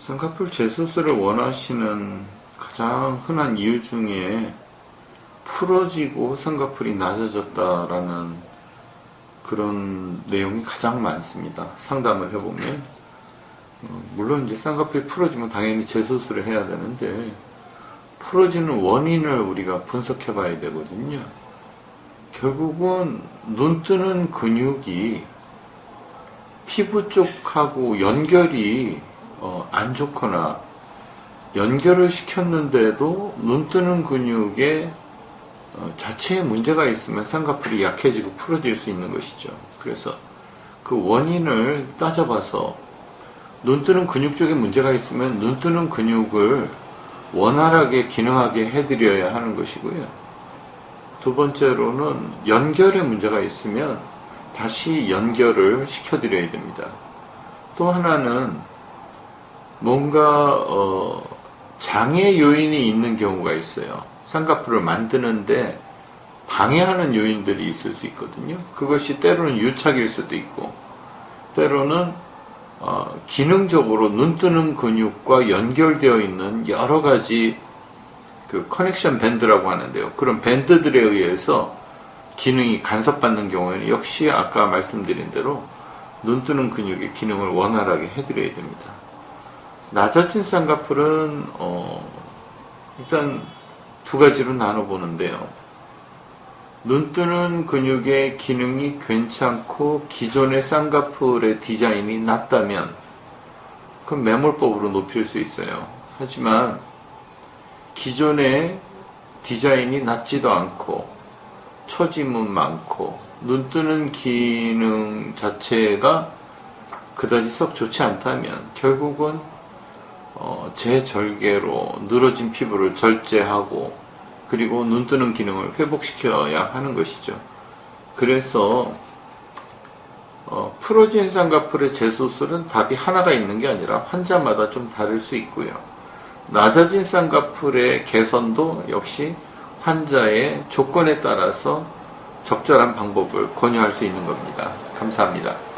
쌍꺼풀 재수술을 원하시는 가장 흔한 이유 중에 풀어지고 쌍꺼풀이 낮아졌다라는 그런 내용이 가장 많습니다. 상담을 해보면 어, 물론 이제 쌍꺼풀이 풀어지면 당연히 재수술을 해야 되는데 풀어지는 원인을 우리가 분석해 봐야 되거든요. 결국은 눈 뜨는 근육이 피부 쪽하고 연결이 어, 안 좋거나 연결을 시켰는데도 눈 뜨는 근육에 어, 자체에 문제가 있으면 쌍꺼풀이 약해지고 풀어질 수 있는 것이죠. 그래서 그 원인을 따져봐서 눈 뜨는 근육 쪽에 문제가 있으면 눈 뜨는 근육을 원활하게 기능하게 해드려야 하는 것이고요. 두 번째로는 연결에 문제가 있으면 다시 연결을 시켜드려야 됩니다. 또 하나는 뭔가 어, 장애 요인이 있는 경우가 있어요. 쌍꺼풀을 만드는데 방해하는 요인들이 있을 수 있거든요. 그것이 때로는 유착일 수도 있고, 때로는 어, 기능적으로 눈 뜨는 근육과 연결되어 있는 여러 가지 그 커넥션 밴드라고 하는데요. 그런 밴드들에 의해서 기능이 간섭받는 경우에는 역시 아까 말씀드린 대로 눈 뜨는 근육의 기능을 원활하게 해드려야 됩니다. 낮아진 쌍꺼풀은 어, 일단 두 가지로 나눠 보는데요. 눈 뜨는 근육의 기능이 괜찮고 기존의 쌍꺼풀의 디자인이 낮다면 그럼 매몰법으로 높일 수 있어요. 하지만 기존의 디자인이 낮지도 않고 처짐은 많고 눈 뜨는 기능 자체가 그다지 썩 좋지 않다면 결국은 어, 재절개로 늘어진 피부를 절제하고 그리고 눈 뜨는 기능을 회복시켜야 하는 것이죠. 그래서 어, 풀어진 쌍꺼풀의 재수술은 답이 하나가 있는 게 아니라 환자마다 좀 다를 수 있고요. 낮아진 쌍꺼풀의 개선도 역시 환자의 조건에 따라서 적절한 방법을 권유할 수 있는 겁니다. 감사합니다.